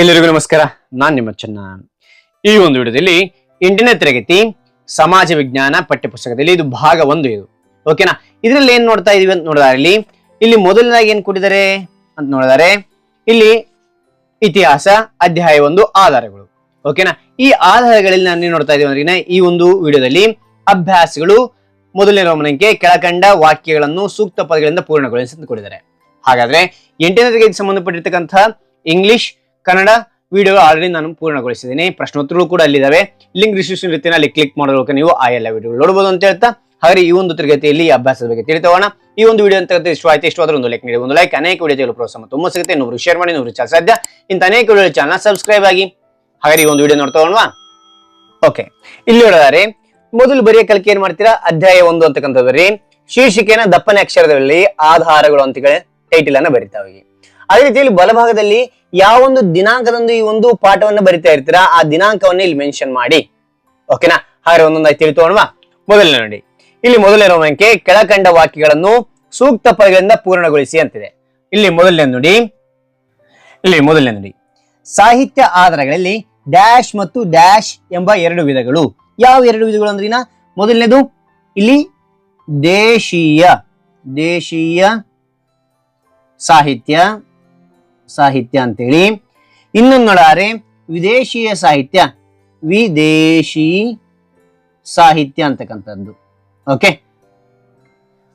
ಎಲ್ಲರಿಗೂ ನಮಸ್ಕಾರ. ನಾನ್ ನಿಮ್ಮ ಚೆನ್ನ. ಈ ಒಂದು ವಿಡಿಯೋದಲ್ಲಿ ಎಂಟನೇ ತರಗತಿ ಸಮಾಜ ವಿಜ್ಞಾನ ಪಠ್ಯಪುಸ್ತಕದಲ್ಲಿ ಇದು ಭಾಗ ಒಂದು ಇದು. ಓಕೆನಾ ಇದರಲ್ಲಿ ಏನ್ ನೋಡ್ತಾ ಇದೀವಿ ಅಂತ ನೋಡಿದಾರೆ ಇಲ್ಲಿ ಇಲ್ಲಿ ಮೊದಲನೇದಾಗಿ ಏನ್ ಕೊಟ್ಟಿದ್ದಾರೆ ಅಂತ ನೋಡಿದಾರೆ ಇಲ್ಲಿ ಇತಿಹಾಸ, ಅಧ್ಯಾಯ ಒಂದು ಆಧಾರಗಳು. ಓಕೆನಾ ಈ ಆಧಾರಗಳಲ್ಲಿ ನಾನು ಏನ್ ನೋಡ್ತಾ ಇದೀವಿ ಅಂದ್ರೆ ಈ ಒಂದು ವಿಡಿಯೋದಲ್ಲಿ ಅಭ್ಯಾಸಗಳು ಮೊದಲನೇ ರೋಮನಕ್ಕೆ ಕೆಳಕಂಡ ವಾಕ್ಯಗಳನ್ನು ಸೂಕ್ತ ಪದಗಳಿಂದ ಪೂರ್ಣಗೊಳಿಸಿ ಅಂತ ಕೊಟ್ಟಿದ್ದಾರೆ ಹಾಗಾದ್ರೆ ಎಂಟನೇ ತರಗತಿಗೆ ಸಂಬಂಧಪಟ್ಟಿರ್ತಕ್ಕಂಥ ಇಂಗ್ಲಿಷ್ ಕನ್ನಡ ವಿಡಿಯೋ ಆಲ್ರೆಡಿ ನಾನು ಪೂರ್ಣಗೊಳಿಸಿದ್ದೀನಿ. ಪ್ರಶ್ನೋತ್ತರಗಳು ಕೂಡ ಅಲ್ಲಿದ್ದಾವೆ. ಲಿಂಕ್ ಡಿಸ್ಕ್ರಿಪ್ಷನ್ ರೀತಿಯ ಅಲ್ಲಿ ಕ್ಲಿಕ್ ಮಾಡೋದಕ್ಕೆ ನೀವು ಆ ಎಲ್ಲ ವಿಡಿಯೋ ನೋಡಬಹುದು ಅಂತ ಹೇಳ್ತಾ. ಹಾಗೆ ಈ ಒಂದು ತರಗತಿಯಲ್ಲಿ ಅಭ್ಯಾಸದ ಬಗ್ಗೆ ತಿಳಿತೋಣ ಈ ಒಂದು ವಿಡಿಯೋ ಅಂತ ಇಷ್ಟ ಆಯ್ತು, ಇಷ್ಟವಾದ್ರೆ ಒಂದು ಲೈಕ್ ನೀಡಿ, ಒಂದು ಲೈಕ್ ಅನೇಕ ವಿಡಿಯೋ ಪ್ರೋತ್ಸಾಹ ತುಂಬ ಸಿಗುತ್ತೆ. ಇನ್ನೊಬ್ರು ಶೇರ್ ಮಾಡಿ ಇನ್ನೊಬ್ರು ಚಾಲ್ ಸಾಧ್ಯ. ಇಂತ ಅನೇಕ ವಿಡಿಯೋ ಚಾನಲ್ ಸಬ್ಸ್ಕ್ರೈಬ್ ಆಗಿ. ಹಾಗೆ ಈ ಒಂದು ವಿಡಿಯೋ ನೋಡ್ತಾ ಓಕೆ ಇಲ್ಲಿ ನೋಡಿದರೆ ಮೊದಲು ಬರೆಯ ಕಲಿಕೆ ಏನ್ ಮಾಡ್ತೀರಾ? ಅಧ್ಯಾಯ ಒಂದು ಅಂತಕ್ಕಂಥದ್ರಿ ಶೀರ್ಷಿಕೆನ ದಪ್ಪನೆ ಅಕ್ಷರದಲ್ಲಿ ಆಧಾರಗಳು ಅಂತ ಟೈಟಲ್ ಅನ್ನ ಬರಿತಾ ಹೋಗಿ. ಅದೇ ರೀತಿಯಲ್ಲಿ ಬಲಭಾಗದಲ್ಲಿ ಯಾವೊಂದು ದಿನಾಂಕದಂದು ಈ ಒಂದು ಪಾಠವನ್ನು ಬರಿತಾ ಇರ್ತೀರಾ, ಆ ದಿನಾಂಕವನ್ನು ಇಲ್ಲಿ ಮೆನ್ಷನ್ ಮಾಡಿ. ಓಕೆನಾ ಹಾಗೆ ಒಂದೊಂದಾಗಿ ತಿಳಿತೋಣವಾ ಮೊದಲನೇ ನೋಡಿ. ಇಲ್ಲಿ ಮೊದಲನೇ ರೋಮಕ್ಕೆ ಕೆಳಕಂಡ ವಾಕ್ಯಗಳನ್ನು ಸೂಕ್ತ ಪದಗಳಿಂದ ಪೂರ್ಣಗೊಳಿಸಿ ಅಂತಿದೆ. ಇಲ್ಲಿ ಮೊದಲನೇ ನೋಡಿ. ಇಲ್ಲಿ ಮೊದಲನೇ ನೋಡಿ. ಸಾಹಿತ್ಯ ಆಧಾರಗಳಲ್ಲಿ ಡ್ಯಾಶ್ ಮತ್ತು ಡ್ಯಾಶ್ ಎಂಬ ಎರಡು ವಿಧಗಳು. ಯಾವ ಎರಡು ವಿಧಗಳು ಅಂದ್ರಿನ ಮೊದಲನೇದು ಇಲ್ಲಿ ದೇಶೀಯ ದೇಶೀಯ ಸಾಹಿತ್ಯ ಸಾಹಿತ್ಯ ಅಂತೇಳಿ. ಇನ್ನೊಂದು ನೋಡಾರೆ, ವಿದೇಶೀಯ ಸಾಹಿತ್ಯ, ವಿದೇಶಿ ಸಾಹಿತ್ಯ ಅಂತಕ್ಕಂಥದ್ದು. ಓಕೆ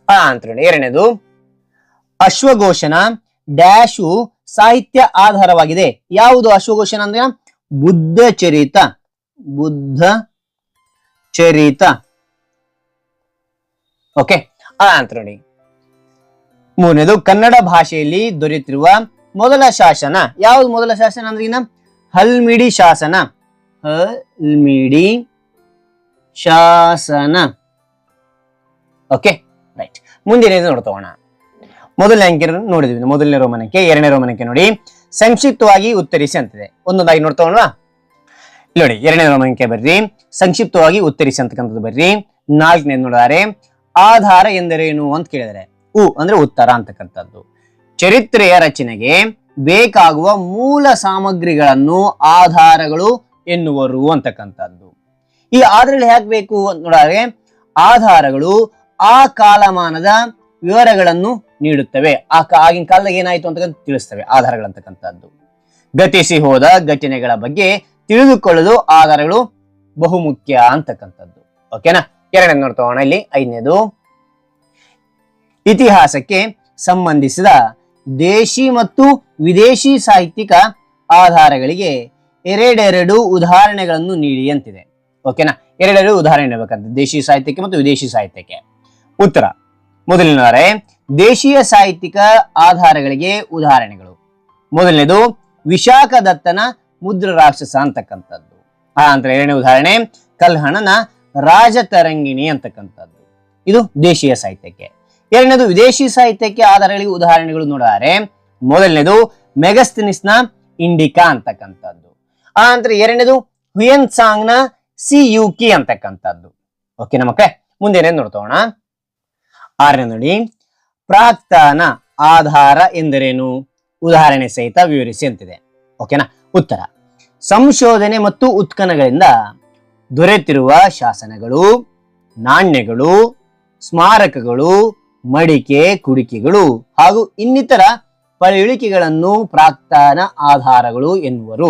ಆ, ಅಂತ ಎರಡನೇದು ಅಶ್ವಘೋಷಣ ಡ್ಯಾಶು ಸಾಹಿತ್ಯ ಆಧಾರವಾಗಿದೆ. ಯಾವುದು ಅಶ್ವಘೋಷಣ ಅಂದ್ರೆ ಬುದ್ಧ ಚರಿತ ಬುದ್ಧ ಚರಿತ ಓಕೆ ಆ, ಅಂತ ಮೂರನೇದು, ಕನ್ನಡ ಭಾಷೆಯಲ್ಲಿ ದೊರೆತಿರುವ ಮೊದಲ ಶಾಸನ. ಯಾವ್ದು ಮೊದಲ ಶಾಸನ ಅಂದ್ರೆ ಇನ್ನ? ಹಲ್ಮಿಡಿ ಶಾಸನ. ಹಲ್ಮಿಡಿ ಶಾಸನ. ಓಕೆ ರೈಟ್ ಮುಂದಿನ ನೋಡ್ತೋಣ ಮೊದಲನೇ ಅಂಕೆ ನೋಡಿದ್ವಿ. ಮೊದಲನೇ ರೋಮನಕ್ಕೆ, ಎರಡನೇ ರೋಮನಕ್ಕೆ ನೋಡಿ. ಸಂಕ್ಷಿಪ್ತವಾಗಿ ಉತ್ತರಿಸಿ ಅಂತಿದೆ. ಒಂದೊಂದಾಗಿ ನೋಡ್ತೋಣ ನೋಡಿ, ಎರಡನೇ ರೋಮನಕ್ಕೆ ಬರ್ರಿ. ಸಂಕ್ಷಿಪ್ತವಾಗಿ ಉತ್ತರಿಸಿ ಅಂತಕ್ಕಂಥದ್ದು ಬರ್ರಿ. ನಾಲ್ಕನೇದು ನೋಡಿದಾರೆ. ಆಧಾರ ಎಂದರೇನು ಅಂತ ಕೇಳಿದರೆ. ಉ ಅಂದ್ರೆ ಉತ್ತರ ಅಂತಕ್ಕಂಥದ್ದು. ಚರಿತ್ರೆಯ ರಚನೆಗೆ ಬೇಕಾಗುವ ಮೂಲ ಸಾಮಗ್ರಿಗಳನ್ನು ಆಧಾರಗಳು ಎನ್ನುವರು ಅಂತಕ್ಕಂಥದ್ದು. ಈ ಆಧಾರಗಳು ಯಾಕೆ ಬೇಕು ಅಂತ ನೋಡಿದ್ರೆ ಆಧಾರಗಳು ಆ ಕಾಲಮಾನದ ವಿವರಗಳನ್ನು ನೀಡುತ್ತವೆ. ಆ ಆಗಿನ ಕಾಲದಾಗ ಏನಾಯ್ತು ಅಂತ ತಿಳಿಸ್ತವೆ ಆಧಾರಗಳಂತಕ್ಕಂಥದ್ದು ಗತಿಸಿ ಹೋದ ಘಟನೆಗಳ ಬಗ್ಗೆ ತಿಳಿದುಕೊಳ್ಳಲು ಆಧಾರಗಳು ಬಹುಮುಖ್ಯ ಅಂತಕ್ಕಂಥದ್ದು. ಓಕೆನಾ ಎರಡನೇ ನೋಡ್ತಾ ಇಲ್ಲಿ. ಐದನೇದು, ಇತಿಹಾಸಕ್ಕೆ ಸಂಬಂಧಿಸಿದ ದೇಶಿ ಮತ್ತು ವಿದೇಶಿ ಸಾಹಿತ್ಯಿಕ ಆಧಾರಗಳಿಗೆ ಎರಡೆರಡು ಉದಾಹರಣೆಗಳನ್ನು ನೀಡಿ ಅಂತಿದೆ. ಓಕೆನಾ ಎರಡೆರಡು ಉದಾಹರಣೆ ನೀಡಬೇಕಂತ ದೇಶಿ ಸಾಹಿತ್ಯಕ್ಕೆ ಮತ್ತು ವಿದೇಶಿ ಸಾಹಿತ್ಯಕ್ಕೆ. ಉತ್ತರ. ಮೊದಲನೇ ದೇಶೀಯ ಸಾಹಿತ್ಯಿಕ ಆಧಾರಗಳಿಗೆ ಉದಾಹರಣೆಗಳು. ಮೊದಲನೇದು, ವಿಶಾಖ ದತ್ತನ ಮುದ್ರ ರಾಕ್ಷಸ ಅಂತಕ್ಕಂಥದ್ದು. ಆ ನಂತರ ಎರಡನೇ ಉದಾಹರಣೆ, ಕಲ್ಹಣನ ರಾಜತರಂಗಿಣಿ ಅಂತಕ್ಕಂಥದ್ದು. ಇದು ದೇಶೀಯ ಸಾಹಿತ್ಯಕ್ಕೆ. ಎರಡನೇದು ವಿದೇಶಿ ಸಾಹಿತ್ಯಕ್ಕೆ ಆಧಾರಗಳಿಗೆ ಉದಾಹರಣೆಗಳು ನೋಡಿದರೆ ಮೊದಲನೇದು ಮೆಗಸ್ತಿನಿಸ್ನ ಇಂಡಿಕಾ ಅಂತಕ್ಕಂಥದ್ದು. ಆ ನಂತರ ಎರಡನೇದು ಹುಯನ್ ಸಾಂಗ್ನ ಸಿ ಯುಕಿ ಅಂತಕ್ಕಂಥದ್ದು ಓಕೆನಾ ಮಕ್ಕಳೇ ಮುಂದೆ ಏನೇನು ನೋಡ್ತೋಣ? ಆರನೇ ನೋಡಿ, ಪ್ರಾಕ್ತನ ಆಧಾರ ಎಂದರೇನು? ಉದಾಹರಣೆ ಸಹಿತ ವಿವರಿಸಿ ಅಂತಿದೆ. ಓಕೆನಾ ಉತ್ತರ, ಸಂಶೋಧನೆ ಮತ್ತು ಉತ್ಖನಗಳಿಂದ ದೊರೆತಿರುವ ಶಾಸನಗಳು, ನಾಣ್ಯಗಳು, ಸ್ಮಾರಕಗಳು ಮಡಿಕೆ, ಕುಡಿಕೆಗಳು ಹಾಗೂ ಇನ್ನಿತರ ಪಳೆಯುಳಿಕೆಗಳನ್ನು ಪ್ರಾಕ್ತನ ಆಧಾರಗಳು ಎನ್ನುವರು.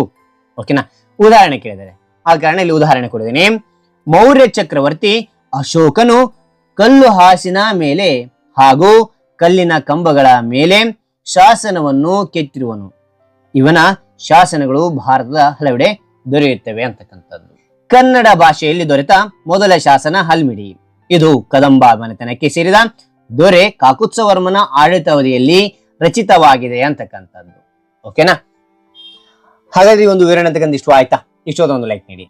ಓಕೆನಾ ಉದಾಹರಣೆ ಕೇಳಿದರೆ. ಆ ಕಾರಣ ಇಲ್ಲಿ ಉದಾಹರಣೆ ಕೊಡಿದ್ದೀನಿ ಮೌರ್ಯ ಚಕ್ರವರ್ತಿ ಅಶೋಕನು ಕಲ್ಲು ಹಾಸಿನ ಮೇಲೆ ಹಾಗೂ ಕಲ್ಲಿನ ಕಂಬಗಳ ಮೇಲೆ ಶಾಸನವನ್ನು ಕೆತ್ತಿರುವನು. ಇವನ ಶಾಸನಗಳು ಭಾರತದ ಹಲವೆಡೆ ದೊರೆಯುತ್ತವೆ ಅಂತಕ್ಕಂಥದ್ದು. ಕನ್ನಡ ಭಾಷೆಯಲ್ಲಿ ದೊರೆತ ಮೊದಲ ಶಾಸನ ಹಲ್ಮಿಡಿ. ಇದು ಕದಂಬ ಮನೆತನಕ್ಕೆ ಸೇರಿದ ದೊರೆ ಕಾಕುತ್ಸವರ್ಮನ ಆಡಳಿತಾವಧಿಯಲ್ಲಿ ರಚಿತವಾಗಿದೆ ಅಂತಕ್ಕಂಥದ್ದು. ಓಕೆನಾ? ಹಾಗಾದ್ರೆ ಒಂದು ವಿವರಣೆ ಅಂತಕ್ಕಂಥ ಇಷ್ಟು ಆಯ್ತಾ? ಇಷ್ಟೋದ ಒಂದು ಲೈಕ್ ನೀಡಿ.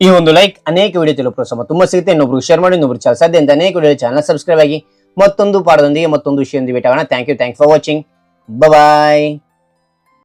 ಈ ಒಂದು ಲೈಕ್ ಅನೇಕ ವಿಡಿಯೋ ತಿಳಿಯೋ ಪ್ರೋತ್ಸಾಹ ತುಂಬಾ ಸಿಗುತ್ತೆ. ಇನ್ನೊಬ್ರು ಶೇರ್ ಮಾಡಿ, ಇನ್ನೊಬ್ರು ಚಾಲ ಸಾಧ್ಯ ಅಂತ ಅನೇಕ ವಿಡಿಯೋ ಚಾನಲ್ ಸಬ್ಸ್ಕ್ರೈಬ್ ಆಗಿ ಮತ್ತೊಂದು ಪಾಠದೊಂದಿಗೆ ಮತ್ತೊಂದು ವಿಷಯದೊಂದಿಗೆ ಭೇಟಾಗೋಣ thank you thank for watching bye